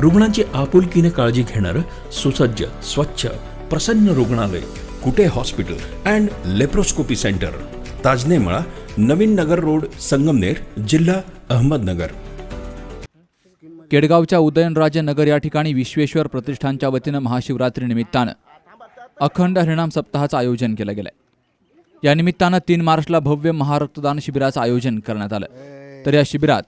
रुग्णांची आपुलकीने काळजी घेणारं सुसज्ज स्वच्छ प्रसन्न रुग्णालय Kute hospital and laparoscopy centre. Tajne मळा नवीन नगर रोड संगमनेर जिल्हा अहमदनगर. केडगावच्या उदयनराजे नगर या ठिकाणी विश्वेश्वर प्रतिष्ठानच्या वतीनं महाशिवरात्री निमित्तानं अखंड हरिणाम सप्ताहाचं आयोजन केलं गेलं या निमित्तानं तीन मार्चला भव्य महारक्तदान शिबिराचं आयोजन करण्यात आलं. तर या शिबिरात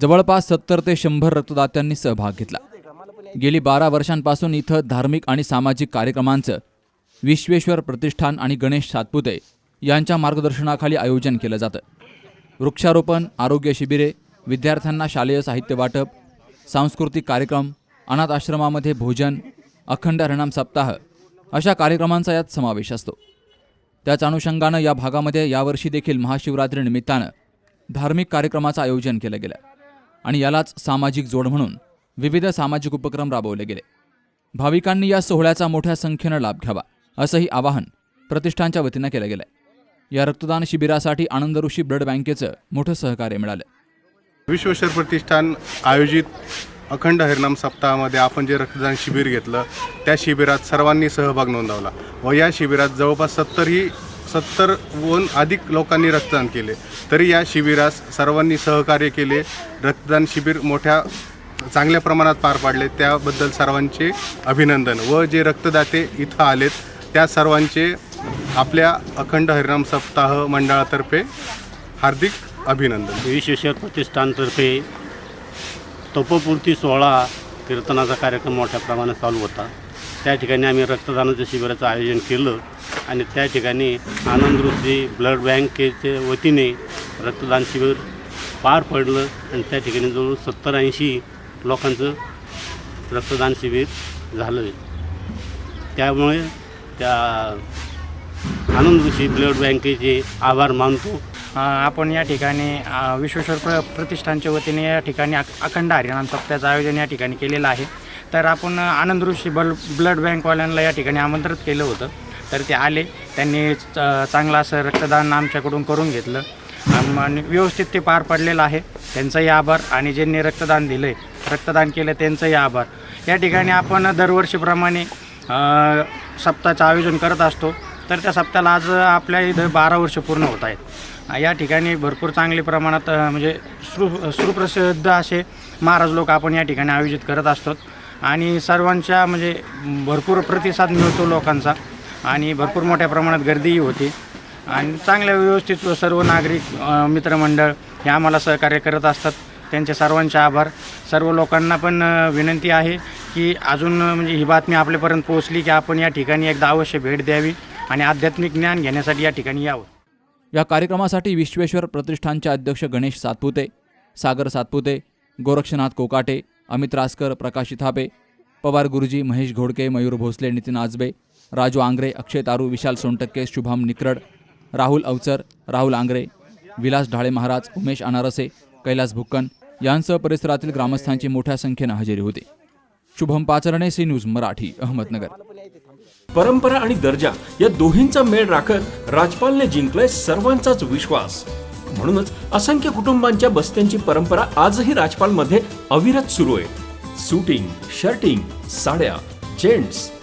जवळपास सत्तर ते शंभर रक्तदात्यांनी सहभाग घेतला. गेली बारा वर्षांपासून इथं धार्मिक आणि सामाजिक कार्यक्रमांचं विश्वेश्वर प्रतिष्ठान आणि गणेश सातपुते यांच्या मार्गदर्शनाखाली आयोजन केलं जातं. वृक्षारोपण आरोग्य शिबिरे विद्यार्थ्यांना शालेय साहित्य वाटप सांस्कृतिक कार्यक्रम अनाथ आश्रमामध्ये भोजन अखंड हरिणाम सप्ताह अशा कार्यक्रमांचा यात समावेश असतो. त्याच अनुषंगानं या भागामध्ये यावर्षी देखील महाशिवरात्री निमित्तानं धार्मिक कार्यक्रमाचं आयोजन केलं गेलं. आणि यालाच सामाजिक जोड म्हणून विविध सामाजिक उपक्रम राबवले गेले. भाविकांनी या सोहळ्याचा मोठ्या संख्येनं लाभ घ्यावा असंही आवाहन प्रतिष्ठानच्या वतीनं केलं गेलं या रक्तदान शिबिरासाठी आनंद ऋषी ब्लड बँकेचं मोठं सहकार्य मिळालं. विश्वेश्वर प्रतिष्ठान आयोजित अखंड हरिनाम सप्ताहामध्ये आपण जे रक्तदान शिबिर घेतलं त्या शिबिरात सर्वांनी सहभाग नोंदवला व या शिबिरात जवळपास सत्तरही सत्तरहून अधिक लोकांनी रक्तदान केले. तरी या शिबिरास सर्वांनी सहकार्य केले. रक्तदान शिबिर मोठ्या चांगल्या प्रमाणात पार पाडले. त्याबद्दल सर्वांचे अभिनंदन. व जे रक्तदाते इथं आलेत त्या सर्वांचे आपल्या अखंड हरिनाम सप्ताह मंडळातर्फे हार्दिक अभिनंदन. विश्वेश्वर प्रतिष्ठानतर्फे तपोपूर्ती सोहळा कीर्तनाचा कार्यक्रम मोठ्या प्रमाणात चालू होता. त्या ठिकाणी आम्ही रक्तदानाच्या शिबिराचं आयोजन केलं. आणि त्या ठिकाणी आनंदऋषी ब्लड बँकेच्या वतीने रक्तदान शिबिर पार पडलं आणि त्या ठिकाणी जवळ सत्तर ऐंशी लोकांचं रक्तदान शिबिर झालं. त्यामुळे त्या आनंदऋषी ब्लड बँकेचे आभार मानतो. आपण या ठिकाणी विश्वेश्वर प्र प्रतिष्ठानच्या वतीने या ठिकाणी अखंड हरिनाम सप्त्याचं आयोजन या ठिकाणी केलेलं आहे. तर आपण आनंद ऋषी बल ब्लड बँकवाल्यांना या ठिकाणी आमंत्रित केलं होतं. तर ते आले. त्यांनी च- चांगलं असं रक्तदान आमच्याकडून करून घेतलं. आणि व्यवस्थित ते पार पडलेलं आहे. त्यांचाही आभार. आणि ज्यांनी रक्तदान दिलं आहे रक्तदान केलं त्यांचंही आभार. या ठिकाणी आपण दरवर्षीप्रमाणे सप्ताहाचं आयोजन करत असतो. तर त्या सप्त्याला आज आपल्या इथं बारा वर्ष पूर्ण होत आहेत. या ठिकाणी भरपूर चांगल्या प्रमाणात म्हणजे सु सुप्रसिद्ध असे महाराज लोक आपण या ठिकाणी आयोजित करत असतो. आणि सर्वांच्या म्हणजे भरपूर प्रतिसाद मिळतो लोकांचा. आणि भरपूर मोठ्या प्रमाणात गर्दीही होती. आणि चांगल्या व्यवस्थित सर्व नागरिक मित्रमंडळ हे आम्हाला सहकार्य करत असतात. त्यांचे सर्वांचे आभार. सर्व लोकांना पण विनंती आहे की अजून म्हणजे ही बातमी आपल्यापर्यंत पोहोचली की आपण या ठिकाणी एकदा अवश्य भेट द्यावी आणि आध्यात्मिक ज्ञान घेण्यासाठी या ठिकाणी यावं. या कार्यक्रमासाठी विश्वेश्वर प्रतिष्ठानचे अध्यक्ष गणेश सातपुते सागर सातपुते गोरक्षनाथ कोकाटे अमित रासकर प्रकाश थापे पवार गुरुजी महेश घोडके मयूर भोसले नितीन आजबे राजू आंग्रे अक्षय तारू विशाल सोनटक्के शुभम निकरड राहुल अवचर राहुल आंग्रे विलास ढाळे महाराज उमेश अनारसे कैलास भुक्कन यांसह परिसरातील ग्रामस्थांची मोठ्या संख्येनं हजेरी होती. Shubham Pacharne C news Marathi Ahmednagar. परंपरा आणि दर्जा या दोन्हींचा मेळ राखत राजपालने जिंकलाय सर्वांचाच विश्वास. म्हणूनच असंख्य कुटुंबांच्या बस्त्यांची परंपरा आजही राजपालमध्ये अविरत सुरू आहे. सुटिंग शर्टिंग साड्या जेंट्स